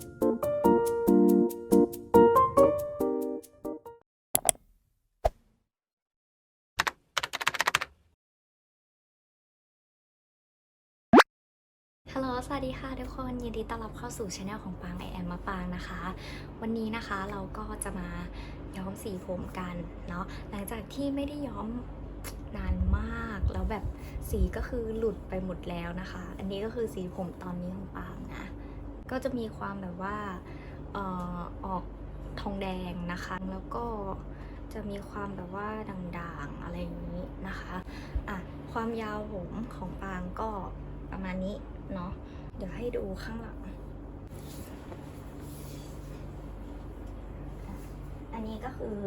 ฮัลโหล สวัสดีค่ะทุกคน ยินดีต้อนรับเข้าสู่ช anel ของปางไอแอมมาปางนะคะ วันนี้นะคะเราก็จะมาย้อมสีผมกันเนาะ หลังจากที่ไม่ได้ย้อมนานมาก แล้วแบบสีก็คือหลุดไปหมดแล้วนะคะ อันนี้ก็คือสีผมตอนนี้ของปางนะ ก็จะมีความแบบว่าเอ่อออกทองแดงนะคะ แล้วก็จะมีความแบบว่าด่างๆอะไรอย่างนี้นะคะอะความยาวผมของปางก็ประมาณนี้เนาะเดี๋ยวให้ดูข้างหลัง อันนี้ก็คือ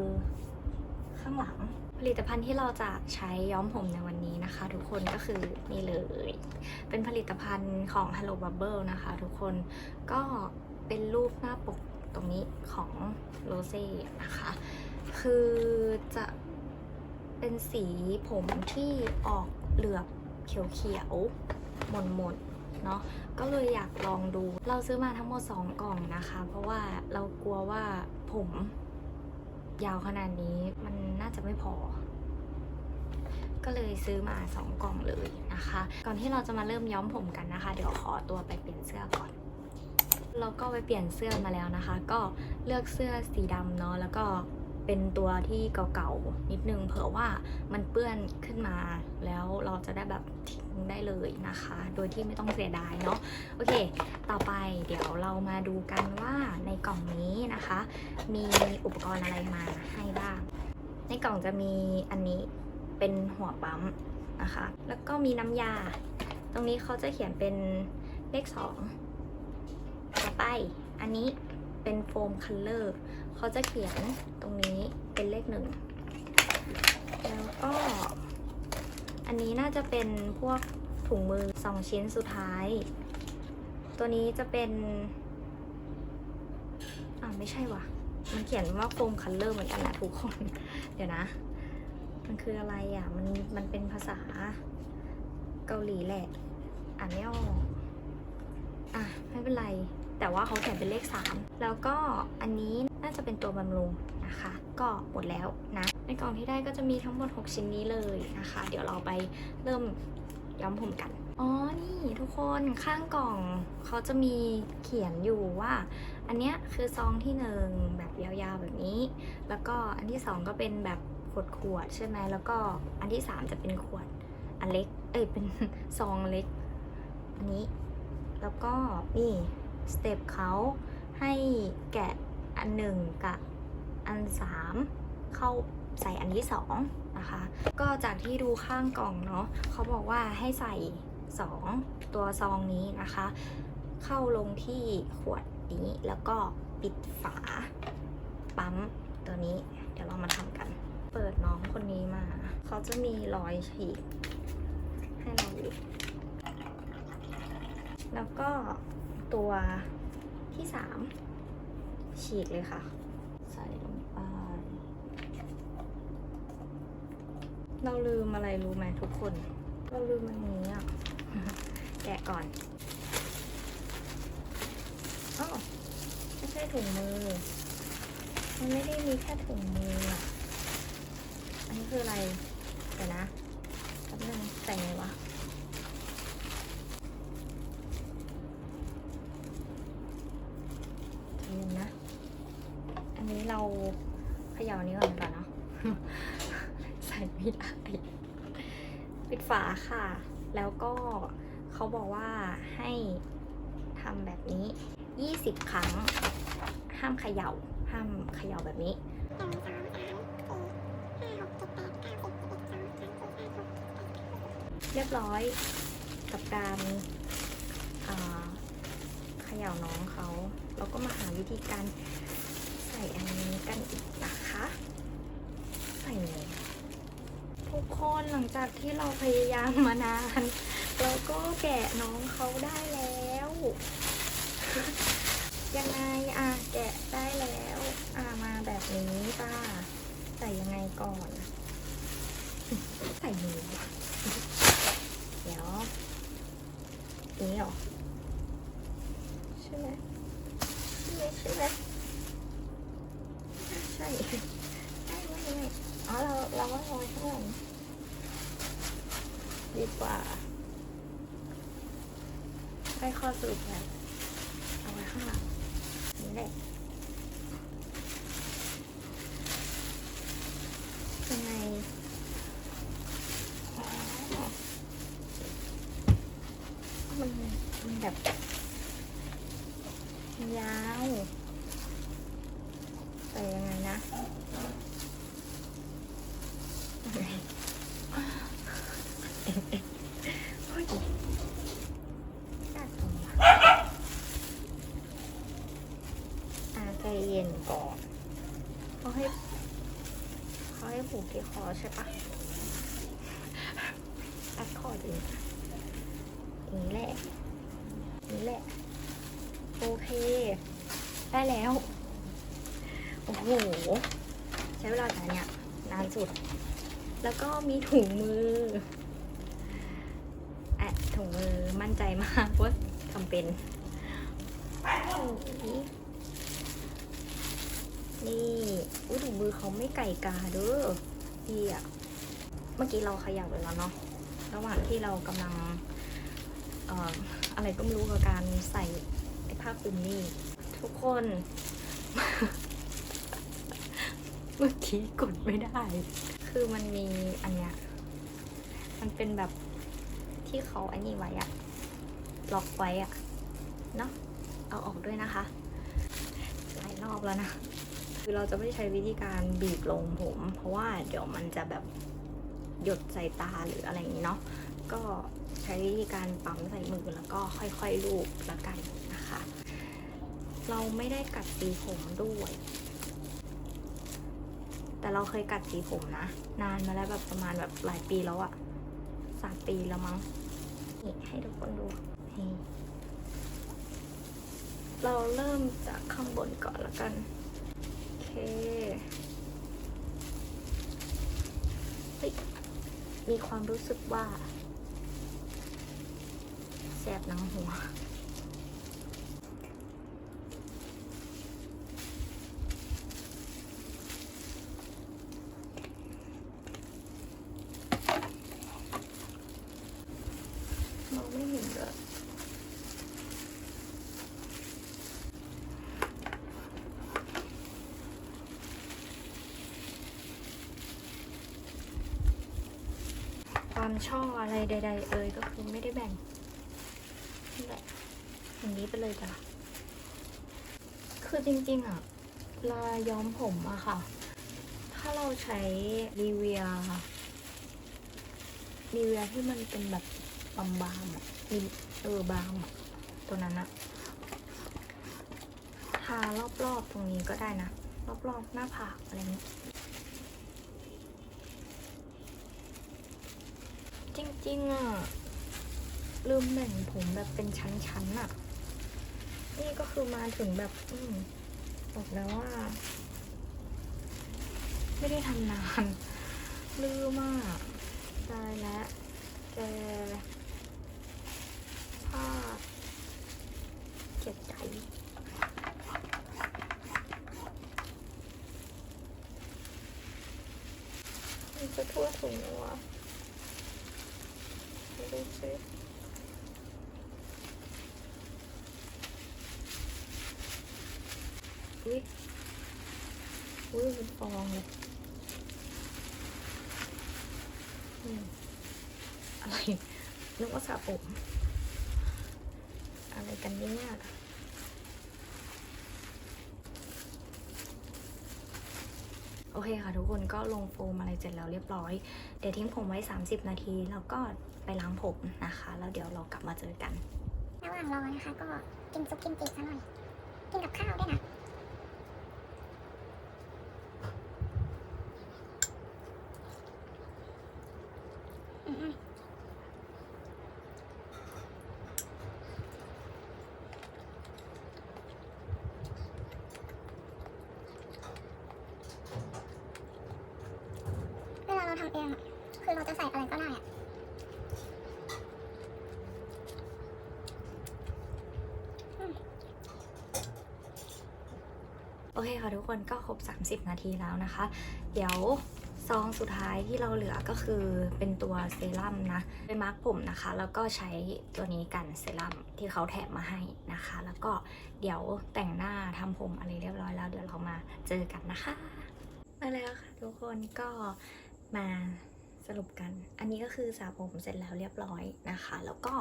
ข้างหลัง ผลิตภัณฑ์ที่เราจะใช้ย้อมผมในวันนี้นะคะ ทุกคนก็คือนี่เลย เป็นผลิตภัณฑ์ของ Hello Bubble นะคะ ทุกคนก็เป็นรูปหน้าปกตรงนี้ของโรเซ่นะคะ คือจะเป็นสีผมที่ออกเหลือบเขียวๆหม่นๆเนาะก็เลยอยากลองดู เราซื้อมาทั้งหมด 2 กล่องนะคะ เพราะว่าเรากลัวว่าผม ยาวขนาดนี้มันน่าจะไม่พอ ก็เลยซื้อมา 2 กล่องเลยนะคะ ก่อนที่เราจะมาเริ่มย้อมผมกันนะคะ เดี๋ยวขอตัวไปเปลี่ยนเสื้อก่อน เราก็ไปเปลี่ยนเสื้อมาแล้วนะคะ ก็เลือกเสื้อสีดำเนาะแล้วก็ เป็นตัวที่เก่าๆ นิดนึง เผื่อว่ามันเปื้อนขึ้นมา แล้วเราจะได้แบบทิ้งได้เลยนะคะ โดยที่ไม่ต้องเสียดายเนาะโอเค ต่อไปเดี๋ยวเรามาดูกันว่าในกล่องนี้นะคะ มีอุปกรณ์อะไรมาให้บ้าง ในกล่องจะมีอันนี้เป็นหัวปั๊มนะคะ แล้วก็มีน้ำยา ตรงนี้เขาจะเขียนเป็นเลขสองต่อไปอันนี้เป็นโฟมคัลเลอร์ เขาจะเขียนตรงนี้เป็นเลขหนึ่ง แล้วก็ อันนี้น่าจะเป็นพวกถุงมือสองชิ้นสุดท้าย ตัวนี้จะเป็น อ่าไม่ใช่ว่ะ มันเขียนว่าโฟมคัลเลอร์เหมือนกันนะทุกคน เดี๋ยวนะ มันคืออะไรอะ มันมันเป็นภาษาเกาหลีแหละ อ่านไม่ออก อะ ไม่เป็นไร แต่ว่าเขาเขียนเป็นเลข 3 แล้วก็อันนี้น่าจะเป็นตัวบำรุงนะคะ ก็หมดแล้วนะ ในกล่องที่ได้ก็จะมีทั้งหมด 6 ชิ้นนี้เลยนะคะ เดี๋ยวเราไปเริ่มย้อมผมกัน อ๋อ นี่ทุกคนข้างกล่องเขาจะมีเขียนอยู่ว่า อันเนี้ยคือซองที่หนึ่งแบบยาวๆแบบนี้ แล้วก็อันที่สองก็เป็นแบบขวดขวดๆใช่ไหมแล้วก็อันที่สามจะเป็นขวดอันเล็ก เอ้ยเป็นซองเล็ก อันนี้ แล้วก็นี่ สเต็ปเขาให้แกะอันหนึ่งกับอันสามเข้าใส่อันที่สองนะคะ ก็จากที่ดูข้างกล่องเนาะเขาบอกว่าให้ใส่สองตัวซองนี้นะคะ เข้าลงที่ขวดนี้แล้วก็ปิดฝาปั๊มตัวนี้ เดี๋ยวเรามาทำกัน เปิดน้องคนนี้มา เขาจะมีรอยฉีกให้เราดูแล้วก็ ตัวที่สามฉีกเลยค่ะ ใส่ลงไป เราลืมอะไรรู้ไหมทุกคน เราลืมอันนี้อะ แกะก่อนอ้าวไม่ใช่ถุงมือ มันไม่ได้มีแค่ถุงมืออะ อันนี้คืออะไร เดี๋ยวนะแป๊บนึงใส่ไงวะ ทีนึงนะ อันนี้เราเขย่านี้ก่อนดีกว่อนเนาะ ใส่ไม่ได้ ปิดฝาค่ะ แล้วก็เขาบอกว่าให้ทำแบบนี้ 20 ครั้ง ห้ามเขย่า ห้ามเขย่าแบบนี้เรียบร้อยกับการเขย่าน้องเขา เราก็มาหาวิธีการใส่อันนี้กันอีกนะคะ ใส่เลย ทุกคนหลังจากที่เราพยายามมานาน เราก็แกะน้องเขาได้แล้ว ยังไงอะแกะได้แล้วอะมาแบบนี้จ้าใส่ยังไงก่อน ใส่มือเดี๋ยวนี้หรอใช่ไหมใช่ไหมใช่ใช่ไม่ไม่อ๋อ เราเราว่าเอาไว้ข้างหลังดีกว่าได้ข้อสรุปแล้วเอาไว้ข้างหลังนี่แหละยังไงอ๋อมันมันแบบยาวแต่ยังไงนะยังไงเฮ้ยน่ากลัวอะใจ เย็นก่อนเขาให้เขาให้ผูกที่คอใช่ปะตัดคอดีอย่างนี้แหละอย่างนี้แหละ โอเค ได้แล้ว โอ้โห ใช้เวลาแต่เนี่ยนานสุด แล้วก็มีถุงมืออะถุงมือมั่นใจมากว่าทำเป็นอ นี่อุ้ยถุงมือเขาไม่ไก่กาเด้อดีอะเมื่อกี้เราขยับไปแล้วเนาะ ระหว่างที่เรากำลังเอ่ออะไรก็ไม่รู้กับการใส่ไอ้ผ้าคลุมนี่ ทุกคน เมื่อกี้กดไม่ได้ คือมันมีอันเนี้ย มันเป็นแบบที่เขาอันนี้ไว้อะล็อกไว้อะเนาะเอาออกด้วยนะคะ หลายรอบแล้วนะ คือเราจะไม่ใช้วิธีการบีบลงผม เพราะว่าเดี๋ยวมันจะแบบหยดใส่ตาหรืออะไรอย่างนี้เนาะก็ใช้วิธีการปั๊มใส่มือแล้วก็ค่อยๆลูบละกันนะคะ เราไม่ได้กัดสีผมด้วย แต่เราเคยกัดสีผมนะ นานมาแล้วแบบประมาณแบบหลายปีแล้วอะสามปีแล้วมั้งนี่ให้ทุกคนดูเราเริ่มจากข้างบนก่อนละกัน มีความรู้สึกว่า แสบหนังหัว มองไม่เห็นเลยความช่ออะไรใด ๆ เอ่ยก็คือไม่ได้แบ่งนี่แหละอย่างนี้ไปเลยจ้ะคือจริงๆอะลาย้อมผมอะค่ะ ถ้าเราใช้รีเวียรีเวียที่มันเป็นแบบบางๆอะมีเออบางอะตัวนั้นอะทารอบๆตรงนี้ก็ได้นะ รอบๆหน้าผากอะไรเงี้ย ริงๆอะ ลืมแบ่งผมแบบเป็นชั้นๆอะ นี่ก็คือมาถึงแบบ อืมบอกแล้วว่า ไม่ได้ทำนาน ลืมอะตายแล้วแกพลาดเจ็บใจจะทั่วถึงแล้ววะ ไปดูสิอุ้ย อุ้ยเป็นฟองเลยอะไรนึกว่าสระผมอะไรกันเนี่ยโอเคค่ะทุกคนก็ลงโฟมอะไรเสร็จแล้วเรียบร้อย เดี๋ยวทิ้งผมไว้ 30 นาที แล้วก็ไปล้างผมนะคะ แล้วเดี๋ยวเรากลับมาเจอกัน ระหว่างรอนะคะก็กินซุปกินจิซะหน่อย กินกับข้าวด้วยนะ อืมเวลาเราทำเองอะ คือเราจะใส่อะไรก็ได้อะโอเคค่ะทุกคนก็ครบ 30 นาทีแล้วนะคะ เดี๋ยวซองสุดท้ายที่เราเหลือก็คือเป็นตัวเซรั่มนะเป็นมาร์กผมนะคะ แล้วก็ใช้ตัวนี้กันเซรั่มที่เขาแถมมาให้นะคะ แล้วก็เดี๋ยวแต่งหน้าทำผมอะไรเรียบร้อยแล้ว เดี๋ยวเรามาเจอกันนะคะ มาแล้วค่ะทุกคนก็มา สรุปกัน อันนี้ก็คือสระผมเสร็จแล้วเรียบร้อยนะคะ แล้วก็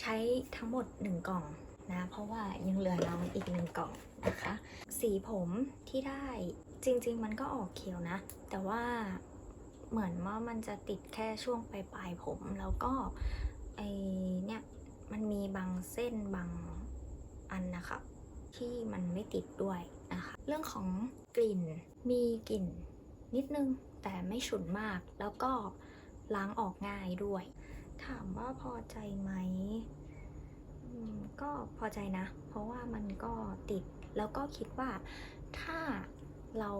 ใช้ทั้งหมด 1 กล่องนะ เพราะว่ายังเหลือน้องอีกหนึ่งกล่องนะคะ สีผมที่ได้จริง ๆ มันก็ออกเขียวนะ แต่ว่าเหมือนว่ามันจะติดแค่ช่วงปลายปลายผม แล้วก็ไอเนี่ยมันมีบางเส้นบางอันนะคะที่มันไม่ติดด้วยนะคะ เรื่องของกลิ่นมีกลิ่นนิดนึง แต่ไม่ฉุนมาก แล้วก็ล้างออกง่ายด้วย ถามว่าพอใจไหมก็พอใจนะ เพราะว่ามันก็ติด แล้วก็คิดว่าถ้าเรา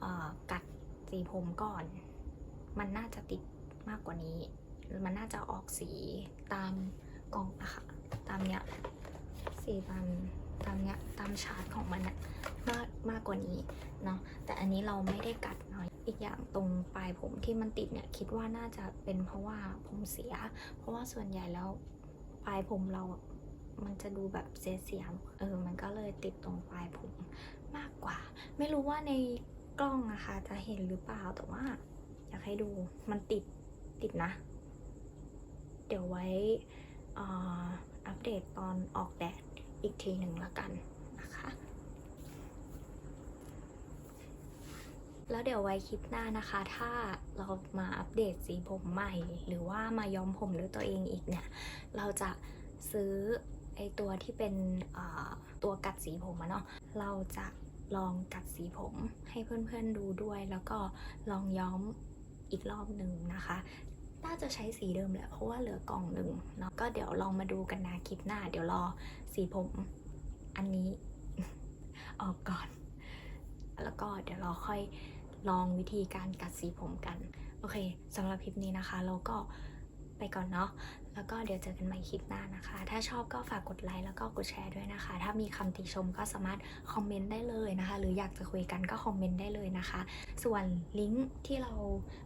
เอ่อกัดสีผมก่อน มันน่าจะติดมากกว่านี้ มันน่าจะออกสีตามกล่องอะค่ะ ตามเนี้ยสีตาม ตามเนี้ยตามชาร์ตของมันอะมากมากกว่านี้เนาะแต่อันนี้เราไม่ได้กัดเนาะอีกอย่างตรงปลายผมที่มันติดเนี่ยคิดว่าน่าจะเป็นเพราะว่าผมเสีย เพราะว่าส่วนใหญ่แล้วปลายผมเรามันจะดูแบบเสียๆเออ มันก็เลยติดตรงปลายผมมากกว่า ไม่รู้ว่าในกล้องนะคะจะเห็นหรือเปล่าแต่ว่า อยากให้ดูมันติดติดนะ เดี๋ยวไว้ออัปเดตตอนออกแดด อีกทีหนึ่งละกันนะคะ แล้วเดี๋ยวไว้คลิปหน้านะคะ ถ้าเรามาอัปเดตสีผมใหม่ หรือว่ามาย้อมผมด้วยตัวเองอีกเนี่ย เราจะซื้อไอตัวที่เป็นตัวกัดสีผมอะเนาะ เราจะลองกัดสีผมให้เพื่อนๆดูด้วย แล้วก็ลองย้อมอีกรอบหนึ่งนะคะ น่าจะใช้สีเดิมแหละเพราะว่าเหลือกล่องหนึ่งเนาะก็เดี๋ยวลองมาดูกันนะคลิปหน้า เดี๋ยวรอสีผมอันนี้ ออกก่อน แล้วก็เดี๋ยวรอค่อยลองวิธีการกัดสีผมกัน โอเคสำหรับคลิปนี้นะคะ เราก็ ไปก่อนเนาะ แล้วก็เดี๋ยวเจอกันใหม่คลิปหน้านะคะ ถ้าชอบก็ฝากกดไลค์แล้วก็กดแชร์ด้วยนะคะ ถ้ามีคำติชมก็สามารถคอมเมนต์ได้เลยนะคะ หรืออยากจะคุยกันก็คอมเมนต์ได้เลยนะคะ ส่วนลิงก์ที่เรา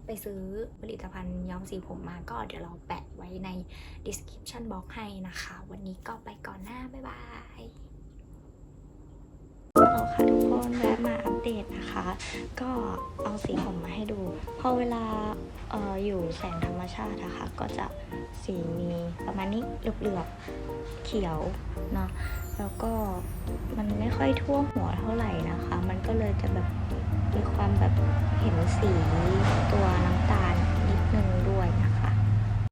ไปซื้อผลิตภัณฑ์ย้อมสีผมมาก็เดี๋ยวเราแปะไว้ใน description box ให้นะคะ วันนี้ก็ไปก่อนหน้าบ๊ายบาย เดตนะคะ ก็เอาสีผมมาให้ดู พอเวลาอออยู่แสงธรรมชาตินะคะ ก็จะสีมีประมาณนี้เหลือบๆเขียวเนาะแล้วก็มันไม่ค่อยทั่วหัวเท่าไหร่นะคะ มันก็เลยจะแบบมีความแบบเห็นสีตัวน้ำตา